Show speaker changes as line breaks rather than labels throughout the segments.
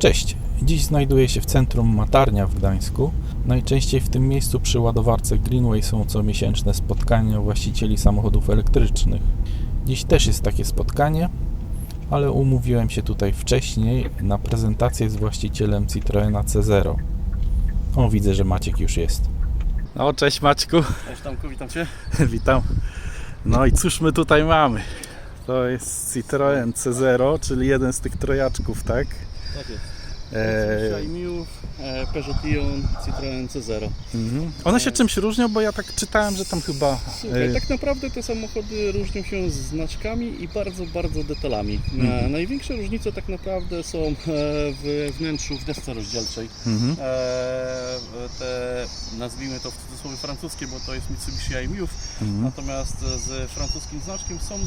Cześć. Dziś znajduję się w centrum Matarnia w Gdańsku. Najczęściej w tym miejscu przy ładowarce Greenway są comiesięczne spotkania właścicieli samochodów elektrycznych. Dziś też jest takie spotkanie, ale umówiłem się tutaj wcześniej na prezentację z właścicielem Citroena C0. O, widzę, że Maciek już jest. No, cześć Maćku.
Cześć Tomku, witam Cię.
Witam. No i cóż my tutaj mamy? To jest Citroen C0, czyli jeden z tych trojaczków, tak?
Tak jest.
Eee,
Miu, e, Peugeot Ion, Citroen C0.
mhm. One się czymś różnią, bo ja tak czytałem, że tam chyba...
Słuchaj,
e,
tak naprawdę te samochody różnią się znaczkami i bardzo, bardzo detalami. E,
Mhm.
Największe różnice tak naprawdę są e, w wnętrzu, w desce rozdzielczej.
mhm.
E, te, nazwijmy to w cudzysłowie francuskie, bo to jest Mitsubishi i-MiEV,
Mhm.
natomiast z francuskim znaczkiem są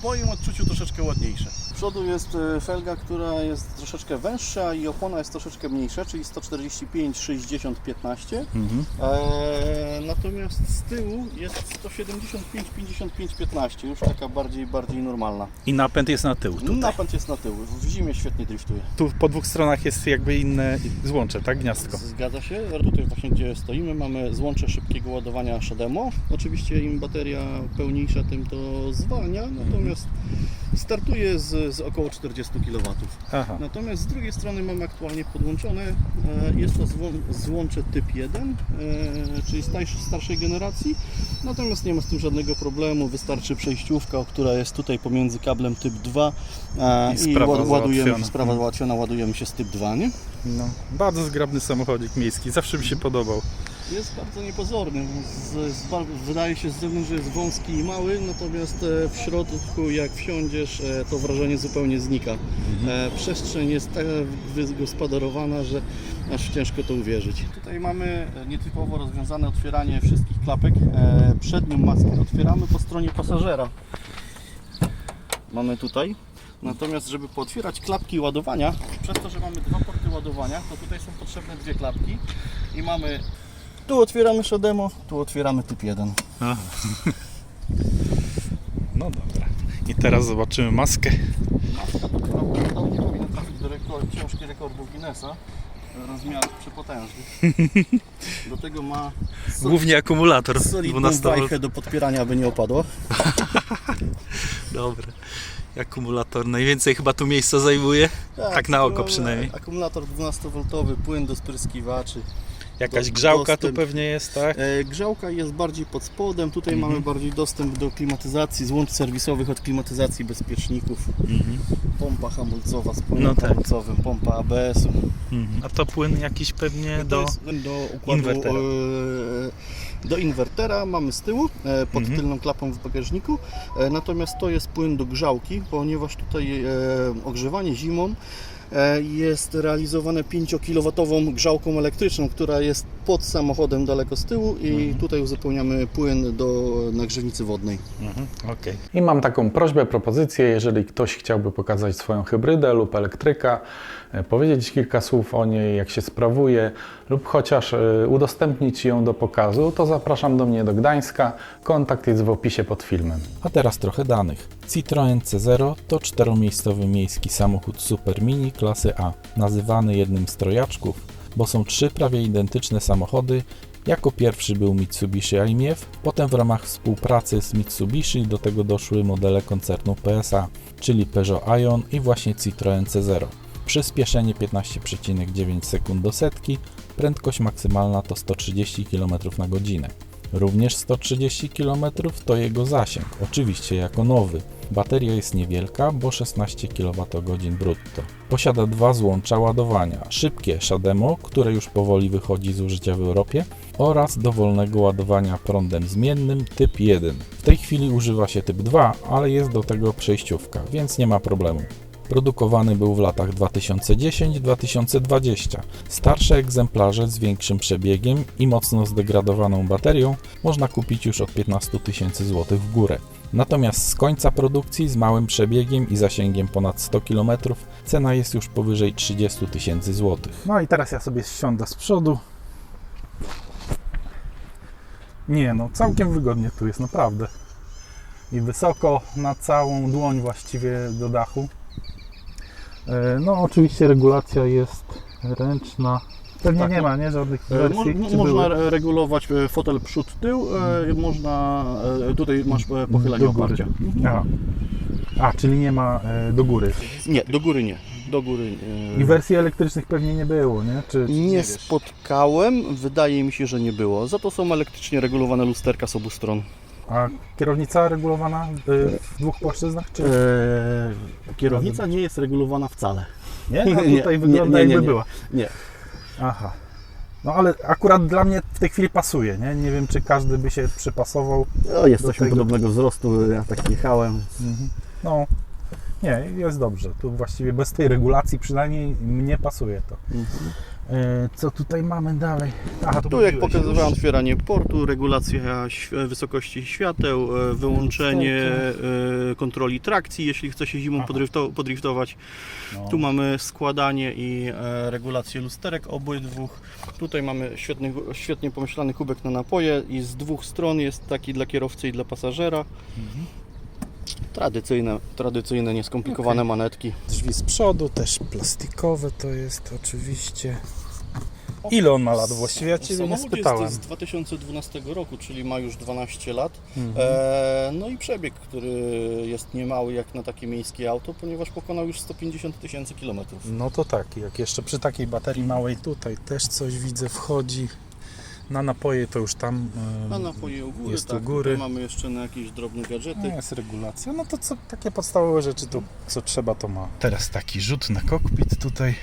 w moim odczuciu troszeczkę ładniejsze. Z przodu jest e, felga, która jest troszeczkę węższa i opona jest troszeczkę mniejsza, czyli 145, 60, 15.
Mhm.
Eee, natomiast z tyłu jest 175, 55, 15, już taka bardziej, bardziej normalna.
I napęd jest na tył tutaj.
Napęd jest na tył, w zimie świetnie driftuje.
Tu po dwóch stronach jest jakby inne złącze, tak? Gniazdko.
Zgadza się. Tutaj właśnie gdzie stoimy mamy złącze szybkiego ładowania Shademo. Oczywiście im bateria pełniejsza, tym to zwalnia, natomiast startuje z, z około 40 kW.
Aha.
Natomiast z drugiej strony mamy aktualnie podłączone, jest to złą- złącze typ 1, e, czyli starszej, starszej generacji, natomiast nie ma z tym żadnego problemu, wystarczy przejściówka, która jest tutaj pomiędzy kablem typ 2 e,
I
i, ładujemy,
załatwiona.
sprawa załatwiona, ładujemy się z typ 2, nie?
No, bardzo zgrabny samochodzik miejski, zawsze mi się podobał.
Jest bardzo niepozorny, z, z, wydaje się z zewnątrz, że jest wąski i mały, natomiast e, w środku jak wsiądziesz, e, to wrażenie zupełnie znika. E, Przestrzeń jest tak wygospodarowana, że aż ciężko to uwierzyć. Tutaj mamy nietypowo rozwiązane otwieranie wszystkich klapek. Przednią maskę otwieramy po stronie pasażera. Mamy tutaj. Natomiast, żeby pootwierać klapki ładowania, przez to, że mamy dwa porty ładowania, to tutaj są potrzebne dwie klapki i mamy tu otwieramy Shademo, tu otwieramy typ 1.
Aha. No dobra. I teraz zobaczymy maskę.
Maska to prawdopodobnie powinna trafić do rekord, książki rekordów Guinnessa rozmiarów przepotężnych. Do tego ma sol-
Głównie akumulator
solidną
12 V.
wajchę do podpierania, aby nie opadło.
Dobra. Akumulator najwięcej chyba tu miejsca zajmuje. Tak na oko przynajmniej.
Akumulator 12V, płyn do spryskiwaczy.
Jakaś
Do-
grzałka tu
dostęp.
pewnie jest, tak?
E, Grzałka jest bardziej pod spodem, tutaj
Mhm.
mamy bardziej dostęp do klimatyzacji, złącz serwisowych od klimatyzacji bezpieczników,
Mhm.
pompa hamulcowa z płynem
No tak.
hamulcowym, pompa ABS-u.
Mhm. A to płyn jakiś pewnie
To
do...
do układu
inwertera.
e, do inwertera mamy z tyłu e, pod tylną klapą w bagażniku e, natomiast to jest płyn do grzałki ponieważ tutaj e, ogrzewanie zimą jest realizowane 5 kW grzałką elektryczną, która jest pod samochodem daleko z tyłu i
Mhm.
tutaj uzupełniamy płyn do nagrzewnicy wodnej.
Mhm. Okej.
I mam taką prośbę, propozycję, jeżeli ktoś chciałby pokazać swoją hybrydę lub elektryka, e, powiedzieć kilka słów o niej, jak się sprawuje, lub chociaż e, udostępnić ją do pokazu, to zapraszam do mnie do Gdańska. Kontakt jest w opisie pod filmem.
A teraz trochę danych. Citroen C0 to czteromiejscowy miejski samochód Super Mini klasy A, nazywany jednym z trojaczków, bo są trzy prawie identyczne samochody. Jako pierwszy był Mitsubishi i-MiEV, potem w ramach współpracy z Mitsubishi do tego doszły modele koncernu PSA, czyli Peugeot Ion i właśnie Citroen C0. Przyspieszenie 15,9 sekund do setki, prędkość maksymalna to 130 km na godzinę. Również 130 km to jego zasięg, oczywiście jako nowy. Bateria jest niewielka, bo 16 kWh brutto. Posiada dwa złącza ładowania: szybkie Shademo, które już powoli wychodzi z użycia w Europie, oraz dowolnego ładowania prądem zmiennym typ 1. W tej chwili używa się typ 2, ale jest do tego przejściówka, więc nie ma problemu. Produkowany był w latach 2010-2020. Starsze egzemplarze z większym przebiegiem i mocno zdegradowaną baterią można kupić już od 15 tysięcy złotych w górę. Natomiast z końca produkcji z małym przebiegiem i zasięgiem ponad 100 km cena jest już powyżej 30 tysięcy złotych.
No i teraz ja sobie siądę z przodu. Nie no, całkiem wygodnie tu jest, naprawdę. I wysoko, na całą dłoń właściwie do dachu.
E, No oczywiście regulacja jest ręczna. Pewnie
Tak,
nie
no.
ma, nie? Żadnych
E,
wersji.
mo- można
były?
re- regulować e, fotel przód-tył, e, można, e, tutaj masz pochylenie oparcia.
Aha. A, czyli nie ma do góry.
Nie, do góry nie. Do góry
I wersji elektrycznych pewnie nie było, nie? Czy, czy
nie
wiesz?
spotkałem, wydaje mi się, że nie było. Za to są elektrycznie regulowane lusterka z obu stron.
A kierownica regulowana e, w dwóch płaszczyznach? Czy...
E, kierownica nie jest regulowana wcale.
Nie? No tutaj
nie,
wygląda
nie, nie,
jakby
nie.
była.
Nie.
Aha. No ale akurat dla mnie w tej chwili pasuje, nie? Nie wiem, czy każdy by się przypasował.
No, jesteśmy
tego-
podobnego wzrostu, ja tak jechałem.
No, nie, jest dobrze. Tu właściwie bez tej regulacji przynajmniej mnie pasuje to. E, co tutaj mamy dalej? Aha,
Tu jak pokazywałem
już.
otwieranie portu, regulacja św- wysokości świateł, e, wyłączenie e, kontroli trakcji, jeśli chce się zimą podrifto- podriftować.
No.
Tu mamy składanie i e, regulację lusterek obydwu. Tutaj mamy świetny, świetnie pomyślany kubek na napoje i z dwóch stron jest taki dla kierowcy i dla pasażera.
Mhm.
Tradycyjne, tradycyjne nieskomplikowane manetki.
Drzwi z przodu też plastikowe to jest oczywiście. Ile on ma lat właściwie? Ja Ciebie nie spytałem.
jest z 2012 roku, czyli ma już 12 lat.
Mhm.
E, no i przebieg, który jest niemały jak na takie miejskie auto, ponieważ pokonał już 150 tysięcy kilometrów.
No to tak, jak jeszcze przy takiej baterii małej tutaj też coś widzę wchodzi. Na napoje to już tam e,
Na napoje u góry,
jest u
tak,
góry.
tutaj mamy jeszcze na jakieś drobne gadżety.
No, jest regulacja. No to co, takie podstawowe rzeczy, to co trzeba, to ma. Teraz taki rzut na kokpit tutaj.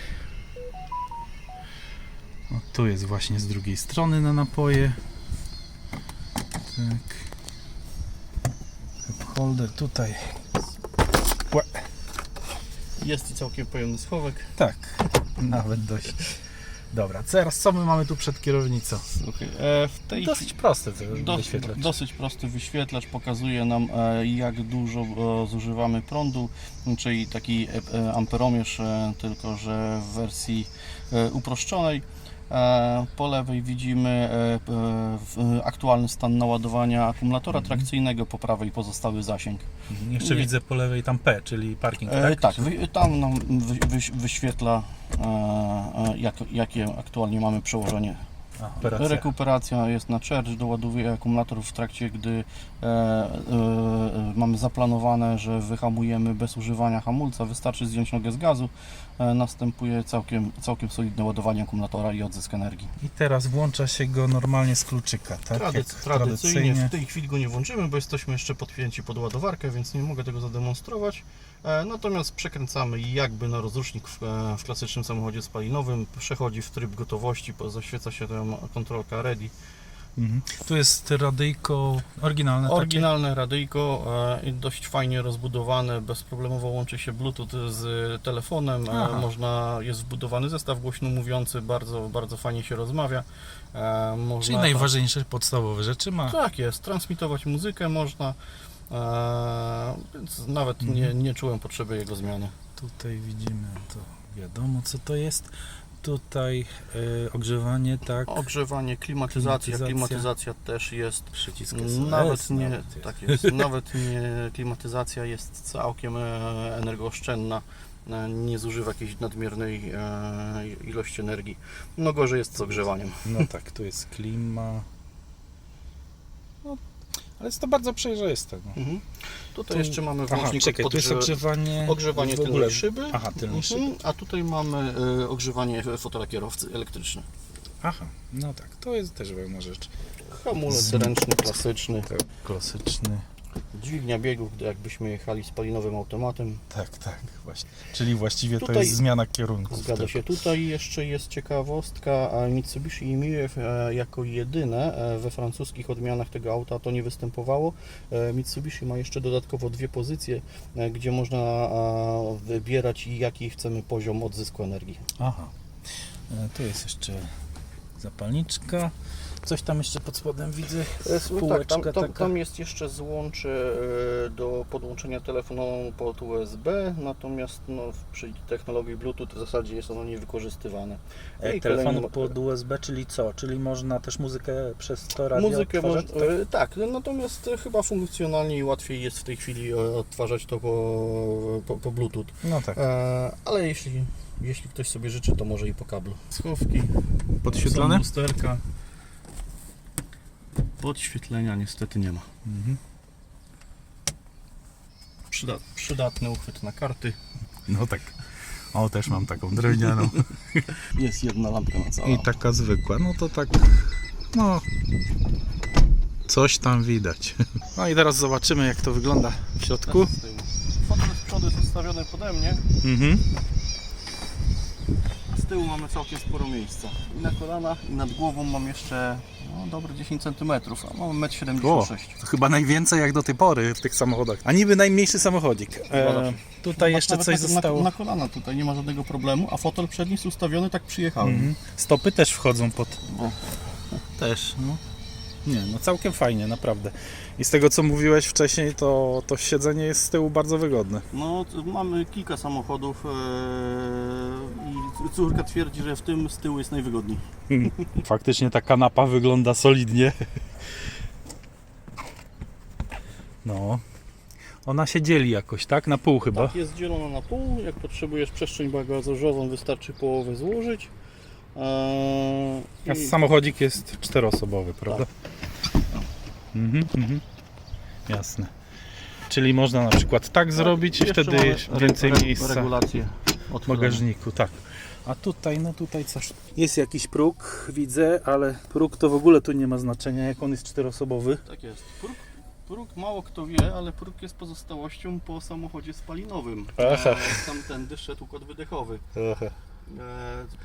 No, tu jest właśnie z drugiej strony na napoje. Tak. Cup holder tutaj.
Jest i całkiem pojemny schowek.
Tak, nawet dość. Dobra, teraz co my mamy tu przed kierownicą?
Słuchaj, e, w tej
Dosyć
Dos,
wyświetlacz.
dosyć prosty wyświetlacz pokazuje nam e, jak dużo e, zużywamy prądu, czyli taki e, amperomierz, e, tylko że w wersji e, uproszczonej. E, Po lewej widzimy e, e, aktualny stan naładowania akumulatora trakcyjnego, po prawej pozostały zasięg.
Mhm, Jeszcze
Nie.
widzę po lewej tam P, czyli parking, tak?
tak, tam nam wy, wy, wyświetla jak, jakie aktualnie mamy przełożenie
A, operacja.
Rekuperacja jest na charge, doładowuje akumulator w trakcie, gdy e, e, e, mamy zaplanowane, że wyhamujemy bez używania hamulca, wystarczy zdjąć nogę z gazu, e, następuje całkiem, całkiem solidne ładowanie akumulatora i odzysk energii.
I teraz włącza się go normalnie z kluczyka, tak?
Tradyc-
Jak
tradycyjnie w tej chwili go nie włączymy, bo jesteśmy jeszcze podpięci pod ładowarkę, więc nie mogę tego zademonstrować. E, Natomiast przekręcamy jakby na rozrusznik w, e, w klasycznym samochodzie spalinowym, przechodzi w tryb gotowości, zaświeca się tam kontrolka ready.
Mhm. Tu jest radyjko oryginalne
Oryginalne radyjko, e, dość fajnie rozbudowane, bezproblemowo łączy się Bluetooth z telefonem, e, można, jest wbudowany zestaw głośno mówiący, bardzo, bardzo fajnie się rozmawia. E,
takie?
Można
Czyli najważniejsze podstawowe rzeczy ma.
Tak jest, transmitować muzykę można, więc nawet
Mhm.
nie, nie czułem potrzeby jego zmiany.
Tutaj widzimy to wiadomo co to jest. Tutaj e, ogrzewanie, tak.
Ogrzewanie, klimatyzacja,
Klimatyzacja.
też jest
Przycisk
Nawet nie,
nawet jest.
tak jest, nawet nie, klimatyzacja jest całkiem e, energooszczędna, e, nie zużywa jakiejś nadmiernej e, ilości energii. No gorzej jest z ogrzewaniem.
No tak, tu jest klima. No, ale jest to bardzo przejrzyste. No.
Mhm. Tutaj
Tu-
jeszcze mamy
Aha,
włącznik
jest
podgrze-
ogrzewanie.
ogrzewanie
w ogóle.
tylnej szyby,
Aha, tylnej szyby.
Mhm. a tutaj mamy e, ogrzewanie fotela kierowcy elektryczny.
Aha, no tak, to jest też pewna rzecz.
Hamulec
Z-
ręczny, klasyczny,
Tak, klasyczny.
Dźwignia biegów, jakbyśmy jechali spalinowym automatem.
Tak, tak, właśnie. Czyli właściwie to
Tutaj-
jest zmiana kierunku.
Zgadza się. Tutaj jeszcze jest ciekawostka. Mitsubishi Imiew e, jako jedyne e, we francuskich odmianach tego auta to nie występowało. E, Mitsubishi ma jeszcze dodatkowo dwie pozycje, gdzie można wybierać jaki chcemy poziom odzysku energii.
Aha. Tu jest jeszcze zapalniczka. Coś tam jeszcze pod spodem widzę.
E,
Spółeczka
Tak, tam, tam, tam jest jeszcze złącze e, do podłączenia telefonu pod USB, natomiast no, przy technologii Bluetooth w zasadzie jest ono niewykorzystywane.
E, telefon
kolejny-
pod USB, czyli co? Czyli można też muzykę przez to radio
Muzykę
odtwarzać?
można, e, tak, natomiast chyba funkcjonalnie i łatwiej jest w tej chwili odtwarzać to po, po, po Bluetooth.
No tak.
E, ale jeśli, jeśli ktoś sobie życzy, to może i po kablu. Schowki,
Podświetlone?
lusterka. Podświetlenia niestety nie ma.
Mhm.
Przyda, przydatny uchwyt na karty.
No tak. O, też mam taką drewnianą.
Jest jedna lampka na całą.
I taka zwykła. No to tak. No. Coś tam widać. No i teraz zobaczymy, jak to wygląda w środku.
Fotel z przodu jest ustawiony pode mnie,
Mhm.
a z tyłu mamy całkiem sporo miejsca. I na kolanach, i nad głową mam jeszcze no, dobre 10 cm, a mam 1,76 m.
To chyba najwięcej jak do tej pory w tych samochodach. A niby najmniejszy samochodzik. E, tutaj jeszcze coś
na,
zostało.
Na, na kolana tutaj nie ma żadnego problemu, a fotel przedni jest ustawiony, tak przyjechałem.
Mhm. Stopy też wchodzą pod.
O.
Też, no. Nie, no całkiem fajnie, naprawdę. I z tego co mówiłeś wcześniej, to, to siedzenie jest z tyłu bardzo wygodne.
No, mamy kilka samochodów e, i córka twierdzi, że w tym z tyłu jest najwygodniej.
Faktycznie ta kanapa wygląda solidnie. No. Ona się dzieli jakoś, tak? Na pół chyba.
Tak, jest dzielona na pół. Jak potrzebujesz przestrzeń bagażową, wystarczy połowę złożyć. Eee,
A
i-
samochodzik jest czteroosobowy, prawda? Mhm, mhm. Jasne. Czyli można na przykład tak zrobić i wtedy więcej
re-
miejsca
Regulację
w bagażniku, tak. A tutaj, no tutaj coś. Jest jakiś próg, widzę, ale próg to w ogóle tu nie ma znaczenia, jak on jest czteroosobowy.
Tak jest. Próg, próg mało kto wie, ale próg jest pozostałością po samochodzie spalinowym.
Aha.
E, Tamtędy szedł układ wydechowy. E,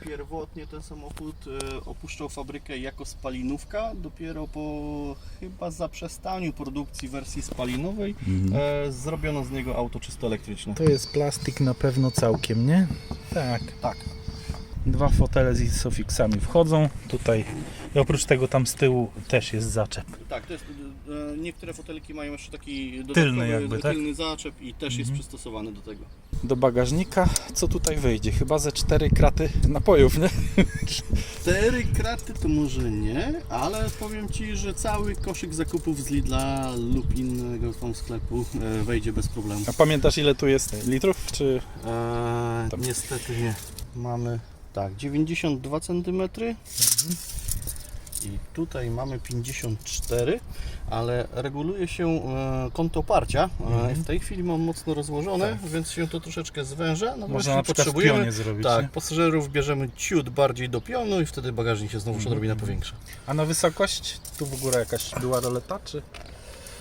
Pierwotnie ten samochód e, opuszczał fabrykę jako spalinówka. Dopiero po chyba zaprzestaniu produkcji wersji spalinowej
Mhm.
e, zrobiono z niego auto czysto elektryczne.
To jest plastik na pewno całkiem, nie? Tak.
Tak.
Dwa fotele z isofixami wchodzą. Tutaj i oprócz tego tam z tyłu też jest zaczep.
Tak, to jest, e, niektóre fotelki mają jeszcze taki
Tylny jakby, tak?
tylny zaczep i też jest
Mhm.
przystosowany do tego.
Do bagażnika, co tutaj wyjdzie? Chyba ze cztery kraty napojów, nie?
Cztery kraty to może nie, ale powiem Ci, że cały koszyk zakupów z Lidla lub innego tam sklepu e, wejdzie bez problemu.
A pamiętasz ile tu jest litrów? Czy
Eee, niestety nie. Mamy tak, 92 cm i tutaj mamy 54, ale reguluje się e, kąt oparcia. E, w tej chwili mam mocno rozłożone, więc się to troszeczkę zwęża. Natomiast
można na w
potrzebujemy,
pionie zrobić,
tak,
nie?
pasażerów bierzemy ciut bardziej do pionu i wtedy bagażnik się znowu
Mhm.
odrobinę powiększa.
A na wysokość? Tu w ogóle jakaś była roleta, czy?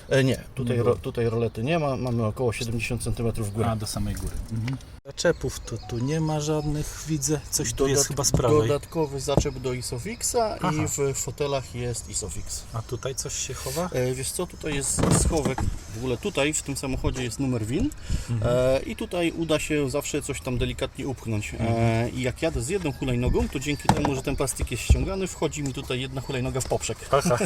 E, nie, tutaj,
Nie
ro, tutaj rolety nie ma, mamy około 70 cm w górę.
A, do samej góry. Mhm. Zaczepów to tu nie ma żadnych, widzę. Coś tu jest chyba z prawej.
Dodatkowy zaczep do Isofixa
Aha.
i w fotelach jest Isofix.
A tutaj coś się chowa?
E, Wiesz co, tutaj jest schowek, w ogóle tutaj w tym samochodzie jest numer WIN
Mhm.
e, i tutaj uda się zawsze coś tam delikatnie upchnąć. E, I jak jadę z jedną hulajnogą, to dzięki temu, że ten plastik jest ściągany, wchodzi mi tutaj jedna hulajnoga w poprzek.
Aha.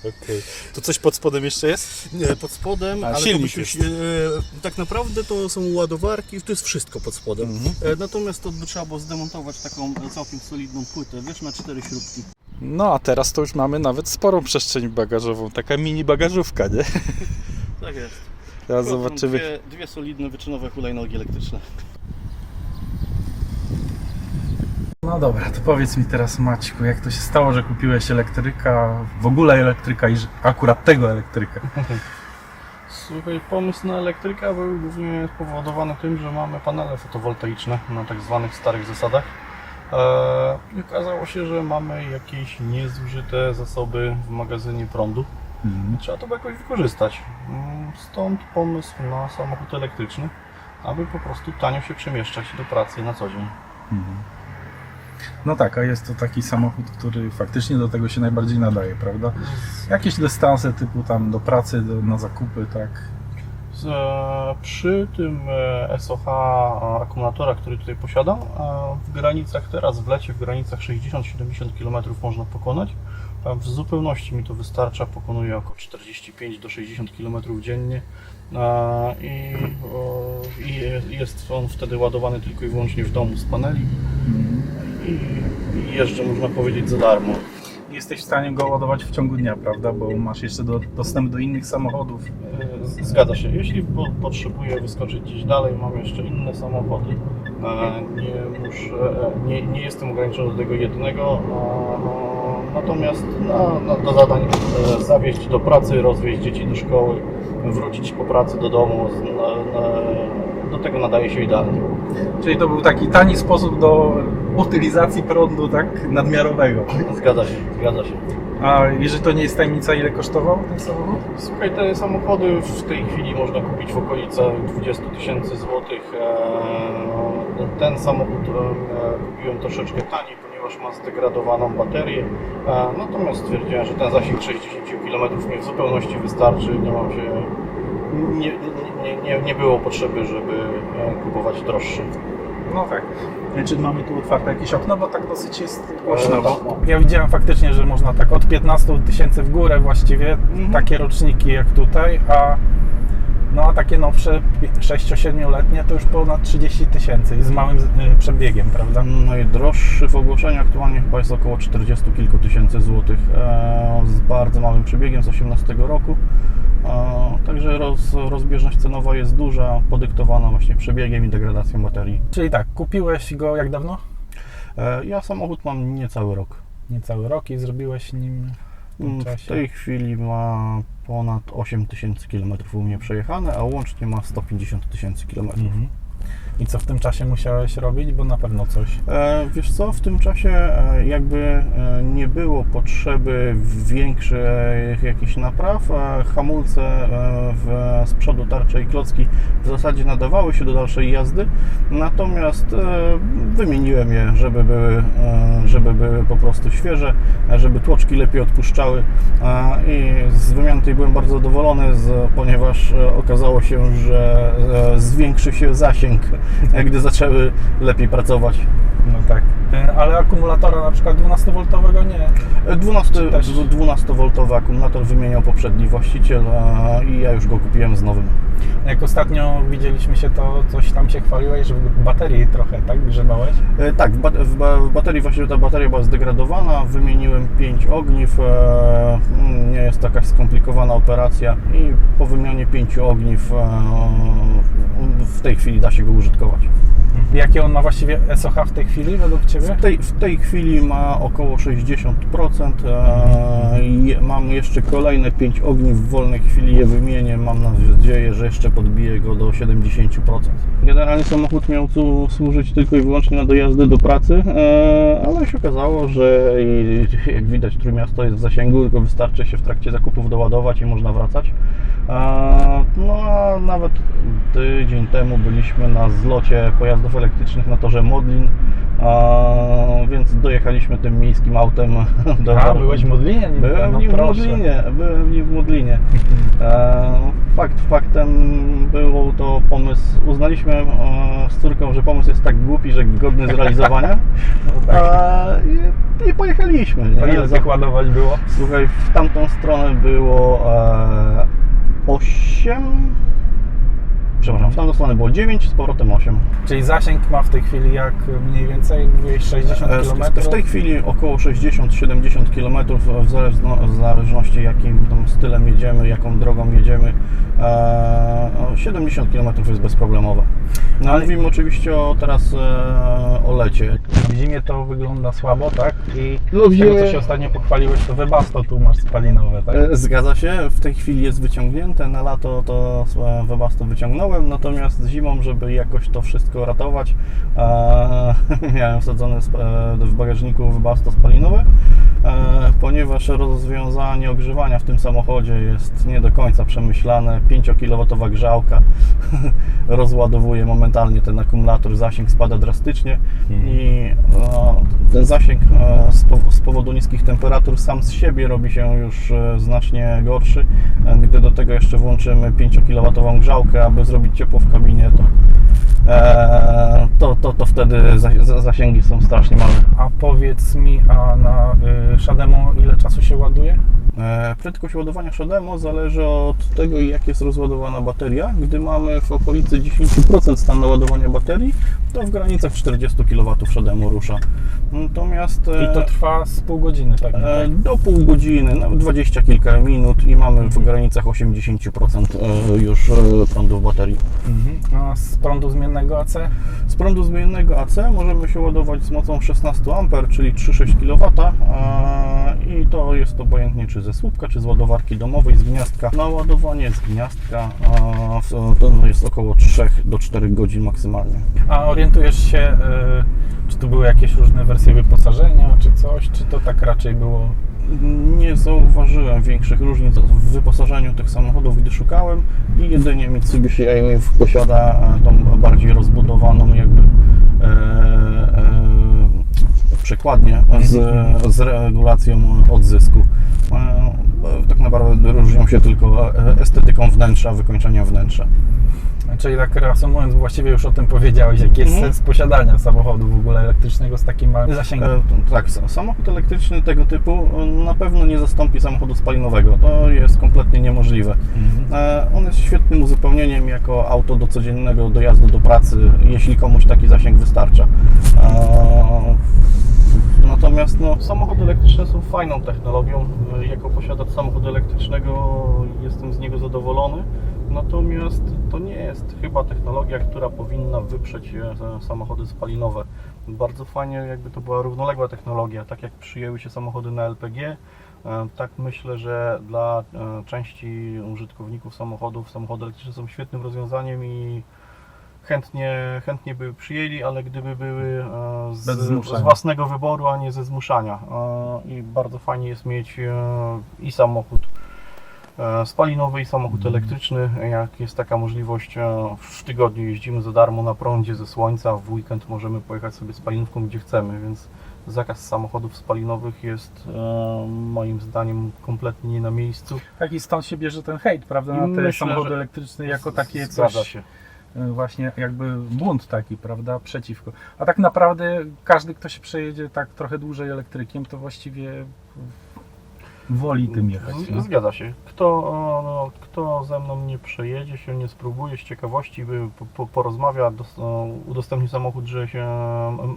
Okej. Tu coś pod spodem jeszcze jest?
Nie, pod spodem,
A,
ale to
silnik
e, tak naprawdę to są ładowarki, to jest wszystko pod spodem.
Mhm.
E, natomiast to by trzeba było zdemontować taką e, całkiem solidną płytę, wiesz, na cztery śrubki.
No a teraz to już mamy nawet sporą przestrzeń bagażową. Taka mini bagażówka, nie?
Tak jest.
Teraz zobaczymy.
Dwie, dwie solidne wyczynowe hulajnogi elektryczne.
No dobra, to powiedz mi teraz Maćku, jak to się stało, że kupiłeś elektryka, w ogóle elektryka i akurat tego elektryka?
Słuchaj, pomysł na elektryka był głównie spowodowany tym, że mamy panele fotowoltaiczne na tak zwanych starych zasadach. Eee, okazało się, że mamy jakieś niezużyte zasoby w magazynie prądu.
Mhm.
Trzeba to jakoś wykorzystać. Mm, Stąd pomysł na samochód elektryczny, aby po prostu tanio się przemieszczać do pracy na co dzień.
Mhm. No tak, a jest to taki samochód, który faktycznie do tego się najbardziej nadaje, prawda? Jakieś dystanse typu tam do pracy, do, na zakupy, tak?
E, przy tym e, SOH akumulatora, który tutaj posiadam, e, w granicach teraz w lecie w granicach 60-70 km można pokonać. W zupełności mi to wystarcza, pokonuje około 45 do 60 km dziennie i, jest on wtedy ładowany tylko i wyłącznie w domu z paneli i, jeżdżę można powiedzieć za darmo.
Jesteś w stanie go ładować w ciągu dnia, prawda? Bo masz jeszcze do, dostęp do innych samochodów.
E, Zgadza się. Jeśli po, potrzebuję wyskoczyć gdzieś dalej, mam jeszcze inne samochody. Nie, muszę, e, nie, nie jestem ograniczony do tego jednego. Natomiast na, na, do zadań e, zawieźć do pracy, rozwieźć dzieci do szkoły, wrócić po pracy do domu, na, do tego nadaje się idealnie.
Czyli to był taki tani sposób do utylizacji prądu, tak? Nadmiarowego.
Zgadza się, zgadza się.
A jeżeli to nie jest tajemnica, ile kosztował ten samochód?
Słuchaj, te samochody w tej chwili można kupić w okolicach 20 tysięcy złotych. Eee, Ten samochód e, kupiłem troszeczkę taniej, ponieważ ma zdegradowaną baterię. Eee, Natomiast stwierdziłem, że ten zasięg 60 km mi w zupełności wystarczy. Nie mam się. Nie, nie, nie, nie było potrzeby, żeby e, kupować droższy.
No tak. Czy mamy tu otwarte jakieś okno, bo tak dosyć jest głośno.
E,
Bo ja widziałem faktycznie, że można tak od 15 tysięcy w górę właściwie,
Mhm.
takie roczniki jak tutaj, a no a takie nowsze 6-7-letnie to już ponad 30 tysięcy z małym y, przebiegiem, prawda?
Najdroższy w ogłoszeniu aktualnie chyba jest około 40 kilku tysięcy złotych e, z bardzo małym przebiegiem z 18 roku. E, Także roz, rozbieżność cenowa jest duża, podyktowana właśnie przebiegiem i degradacją baterii.
Czyli tak, kupiłeś go jak dawno?
E, Ja samochód mam niecały rok.
Niecały rok i zrobiłeś nim w tym
Mm, W
czasie.
tej chwili ma ponad 8 tysięcy kilometrów u mnie przejechane, a łącznie ma 150 tysięcy kilometrów.
Mhm. I co w tym czasie musiałeś robić? Bo na pewno coś.
E, Wiesz co, w tym czasie e, jakby e, nie było potrzeby większych jakichś napraw. Hamulce e, w, z przodu tarcze i klocki w zasadzie nadawały się do dalszej jazdy, natomiast wymieniłem je, żeby były, żeby były po prostu świeże, żeby tłoczki lepiej odpuszczały i z wymiany tej byłem bardzo zadowolony, ponieważ okazało się, że zwiększy się zasięg, gdy zaczęły lepiej pracować.
No tak. Ale akumulatora na przykład 12V nie.
12,
Czy też-
12V akumulator wymieniał poprzedni właściciel a, i ja już go kupiłem z nowym.
Jak ostatnio widzieliśmy się, to coś tam się chwaliłeś, że w baterii trochę, tak? Grzebałeś?
E, tak, w, ba- w, ba- w baterii właśnie ta bateria była zdegradowana, wymieniłem 5 ogniw, e, mm, nie jest to jakaś skomplikowana operacja i po wymianie 5 ogniw e, w tej chwili da się go użytkować.
Jakie on ma właściwie SOH w tej chwili według Ciebie?
W tej, w tej chwili ma około 60%. E, mam jeszcze kolejne 5 ogniw w wolnej chwili, je wymienię. Mam nadzieję, że jeszcze podbiję go do 70%. Generalnie samochód miał tu służyć tylko i wyłącznie na dojazdy do pracy, e, ale się okazało, że jak widać Trójmiasto jest w zasięgu, tylko wystarczy się w trakcie zakupów doładować i można wracać. E, No a nawet tydzień temu byliśmy na zlocie pojazdów elektrycznych na torze Modlin, e, więc dojechaliśmy tym miejskim autem do
A, byłeś w Modlinie? Nie
Byłem
no
w nim w. Modlinie, byłem w nim w Modlinie. E, fakt faktem był to pomysł, uznaliśmy e, z córką, że pomysł jest tak głupi, że godny zrealizowania
No tak.
e, i, i pojechaliśmy. nie?
To ile
Za-
tych ładować było?
Słuchaj, w tamtą stronę było e, 8. Przepraszam, w tamtą stronę było 9, z powrotem 8.
Czyli zasięg ma w tej chwili jak mniej więcej? Mówiłeś 60
E, w-
km?
W tej chwili około 60-70 km w, zależno, w zależności jakim tam stylem jedziemy, jaką drogą jedziemy. E, o, 70 km jest bezproblemowe. No,
Ale-
Mówimy oczywiście o, teraz e, o lecie.
W zimie to wygląda słabo, tak? I
No,
z tego, co się ostatnio pochwaliłeś, to Webasto tu masz spalinowe, tak?
E, Zgadza się, w tej chwili jest wyciągnięte, na lato to e, Webasto wyciągnąłem, natomiast zimą, żeby jakoś to wszystko ratować, e, miałem wsadzone w bagażniku Webasto spalinowe, ponieważ rozwiązanie ogrzewania w tym samochodzie jest nie do końca przemyślane. 5 kW grzałka rozładowuje momentalnie ten akumulator, zasięg spada drastycznie
Mhm.
i ten zasięg e, z, po, z powodu niskich temperatur sam z siebie robi się już e, znacznie gorszy. E, Gdy do tego jeszcze włączymy 5 kW grzałkę, aby zrobić ciepło w kabinie, to, e, to, to, to wtedy za- za- zasięgi są strasznie małe.
A powiedz mi, a na Shademo ile czasu się ładuje?
Prędkość ładowania Shademo zależy od tego, jak jest rozładowana bateria. Gdy mamy w okolicy 10% stan naładowania baterii, to w granicach 40 kW Shademo rusza. Natomiast e,
I to trwa z pół godziny, tak?
e, do pół godziny, nawet 20 kilka minut i mamy w granicach 80% e, już e, prądu w baterii.
Mhm. A z prądu zmiennego AC?
Z prądu zmiennego AC możemy się ładować z mocą 16 A, czyli 3,6 kW e, i to jest obojętnie czy ze słupka, czy z ładowarki domowej, z gniazdka. Na ładowanie z gniazdka e, to jest około 3 do 4 godzin maksymalnie.
A orientujesz się, czy tu były jakieś różne wersje wyposażenia, czy coś, czy to tak raczej było?
Nie zauważyłem większych różnic w wyposażeniu tych samochodów, gdy szukałem i jedynie Mitsubishi AMF posiada e, tą bardziej rozbudowaną jakby e, e, z, z regulacją odzysku. E, tak naprawdę różnią się tylko e, estetyką wnętrza, wykończeniem wnętrza.
Czyli tak reasumując, właściwie już o tym powiedziałeś, jaki jest
Mhm.
sens posiadania samochodu w ogóle elektrycznego z takim małym zasięgiem.
E, tak, sa- samochód elektryczny tego typu e, na pewno nie zastąpi samochodu spalinowego. To jest kompletnie niemożliwe.
Mhm.
E, On jest świetnym uzupełnieniem jako auto do codziennego dojazdu do pracy, jeśli komuś taki zasięg wystarcza. E, Natomiast no, samochody elektryczne są fajną technologią. E, Jako posiadacz samochodu elektrycznego jestem z niego zadowolony. Natomiast to nie jest chyba technologia, która powinna wyprzeć e, samochody spalinowe. Bardzo fajnie, jakby to była równoległa technologia, tak jak przyjęły się samochody na LPG, E, Tak myślę, że dla e, części użytkowników samochodów samochody elektryczne są świetnym rozwiązaniem i chętnie, chętnie by przyjęli, ale gdyby były e, z, z własnego wyboru, a nie ze zmuszania. E, I bardzo fajnie jest mieć e, i samochód e, spalinowy i samochód elektryczny. Jak jest taka możliwość, e, w tygodniu jeździmy za darmo na prądzie ze słońca, w weekend możemy pojechać sobie spalinówką gdzie chcemy, więc zakaz samochodów spalinowych jest e, moim zdaniem kompletnie nie na miejscu.
Tak i stąd się bierze ten hejt, prawda, na te
Myślę,
samochody elektryczne jako takie coś,
się.
y, właśnie jakby bunt taki, prawda, przeciwko. A tak naprawdę każdy, kto się przejedzie tak trochę dłużej elektrykiem, to właściwie woli tym jechać.
Z-
nie?
Zgadza się. Kto, e, no, kto ze mną nie przejedzie, się nie spróbuje z ciekawości, by po, po, porozmawia, dos, e, udostępni samochód, że się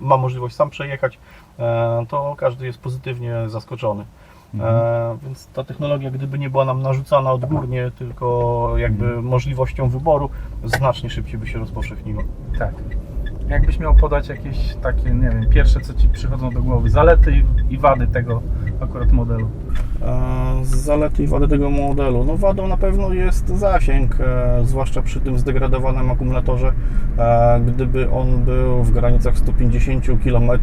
ma możliwość sam przejechać, e, to każdy jest pozytywnie zaskoczony.
Mhm.
E, więc ta technologia, gdyby nie była nam narzucana odgórnie, tylko jakby
Mhm.
możliwością wyboru, znacznie szybciej by się rozpowszechniła.
Tak. Jakbyś miał podać jakieś takie, nie wiem, pierwsze co Ci przychodzą do głowy, zalety i wady tego akurat modelu.
E, Zalety i wady tego modelu. No wadą na pewno jest zasięg, e, zwłaszcza przy tym zdegradowanym akumulatorze. E, Gdyby on był w granicach 150 km, e,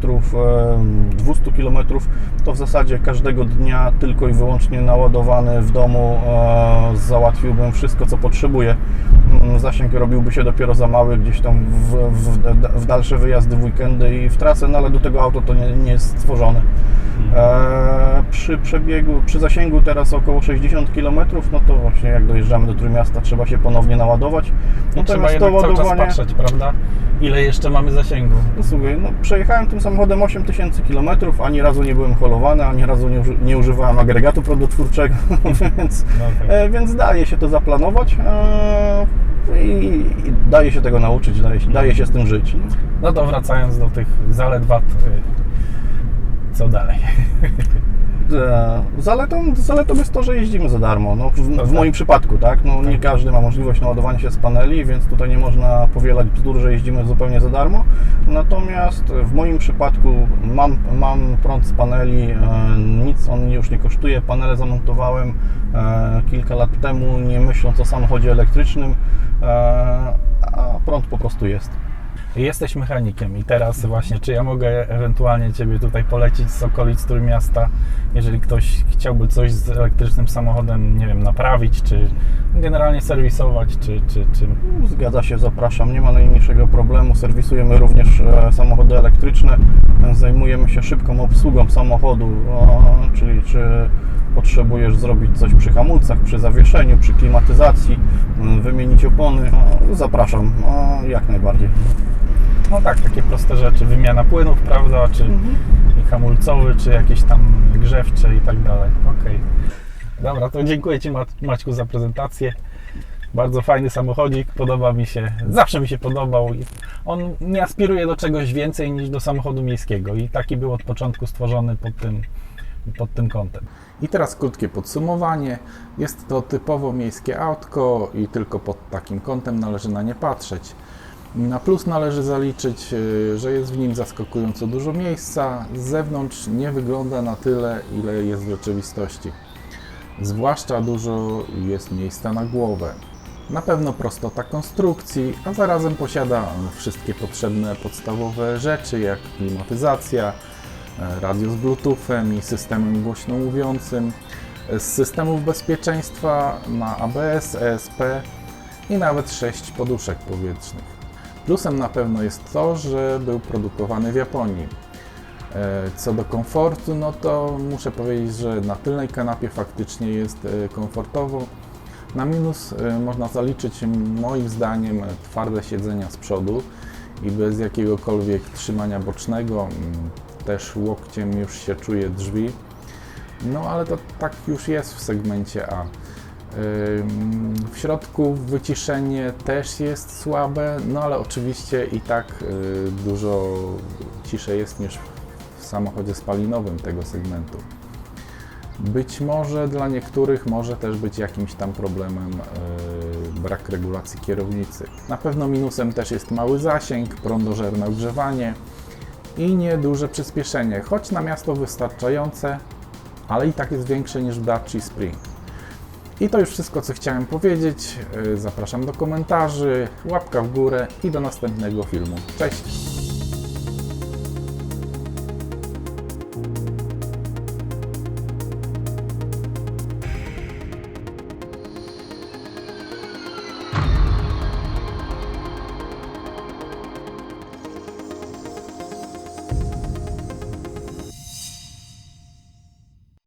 200 km, to w zasadzie każdego dnia tylko i wyłącznie naładowany w domu załatwiłbym wszystko, co potrzebuję. Mm, Zasięg robiłby się dopiero za mały gdzieś tam w, w, w dalsze wyjazdy w weekendy i w trasę, no ale do tego auto to nie, nie jest stworzone. E, przy przebiegu, przy zasięgu teraz około 60 km, no to właśnie jak dojeżdżamy do Trójmiasta trzeba się ponownie naładować.
No trzeba jednak cały czas
ładowanie,
patrzeć, prawda? Ile jeszcze mamy zasięgu.
no, słuchaj, no, przejechałem tym samochodem 8000 km, ani razu nie byłem holowany, ani razu nie, uży, nie używałem agregatu prądotwórczego, więc,
No, tak.
e, więc daje się to zaplanować e, i, i daje się tego nauczyć, daje się, daje się z tym żyć. No.
No to wracając do tych zalet wad, y, co dalej?
E, Zaletą, zaletą jest to, że jeździmy za darmo. No, w, w
tak.
moim przypadku, tak? No, nie każdy ma możliwość naładowania się z paneli, więc tutaj nie można powielać bzdur, że jeździmy zupełnie za darmo. Natomiast w moim przypadku mam, mam prąd z paneli, e, nic on już nie kosztuje. Panele zamontowałem e, kilka lat temu, nie myśląc o samochodzie elektrycznym, a prąd po prostu jest.
Jesteś mechanikiem i teraz właśnie, czy ja mogę ewentualnie Ciebie tutaj polecić z okolic Trójmiasta, jeżeli ktoś chciałby coś z elektrycznym samochodem, nie wiem, naprawić, czy generalnie serwisować, czy, czy, czy
Zgadza się, zapraszam. Nie ma najmniejszego problemu. Serwisujemy również e, samochody elektryczne. Zajmujemy się szybką obsługą samochodu, czyli czy potrzebujesz zrobić coś przy hamulcach, przy zawieszeniu, przy klimatyzacji, m, wymienić opony. Zapraszam, jak najbardziej.
No tak, takie proste rzeczy, wymiana płynów, prawda, czy i hamulcowy, czy jakieś tam grzewcze i tak dalej. Okej. Dobra, to dziękuję Ci Maćku za prezentację. Bardzo fajny samochodzik, podoba mi się, zawsze mi się podobał. I On nie aspiruje do czegoś więcej niż do samochodu miejskiego i taki był od początku stworzony pod tym, pod tym kątem. I teraz krótkie podsumowanie. Jest to typowo miejskie autko i tylko pod takim kątem należy na nie patrzeć. Na plus należy zaliczyć, y, że jest w nim zaskakująco dużo miejsca. Z zewnątrz nie wygląda na tyle, ile jest w rzeczywistości. Zwłaszcza dużo jest miejsca na głowę. Na pewno prostota konstrukcji, a zarazem posiada wszystkie potrzebne podstawowe rzeczy, jak klimatyzacja, e, radio z Bluetoothem i systemem głośno mówiącym. Z systemów bezpieczeństwa ma ABS, ESP i nawet 6 poduszek powietrznych. Plusem na pewno jest to, że był produkowany w Japonii. E, Co do komfortu, no to muszę powiedzieć, że na tylnej kanapie faktycznie jest e, komfortowo. Na minus e, można zaliczyć moim zdaniem twarde siedzenia z przodu i bez jakiegokolwiek trzymania bocznego, też łokciem już się czuje drzwi. No ale to tak już jest w segmencie A. W środku wyciszenie też jest słabe, no ale oczywiście i tak y, dużo ciszej jest niż w samochodzie spalinowym tego segmentu. Być może dla niektórych może też być jakimś tam problemem y, brak regulacji kierownicy. Na pewno minusem też jest mały zasięg, prądożerne ogrzewanie i nieduże przyspieszenie, choć na miasto wystarczające, ale i tak jest większe niż w Dacia Spring. I to już wszystko, co chciałem powiedzieć. Y, Zapraszam do komentarzy, łapka w górę i do następnego filmu. Cześć!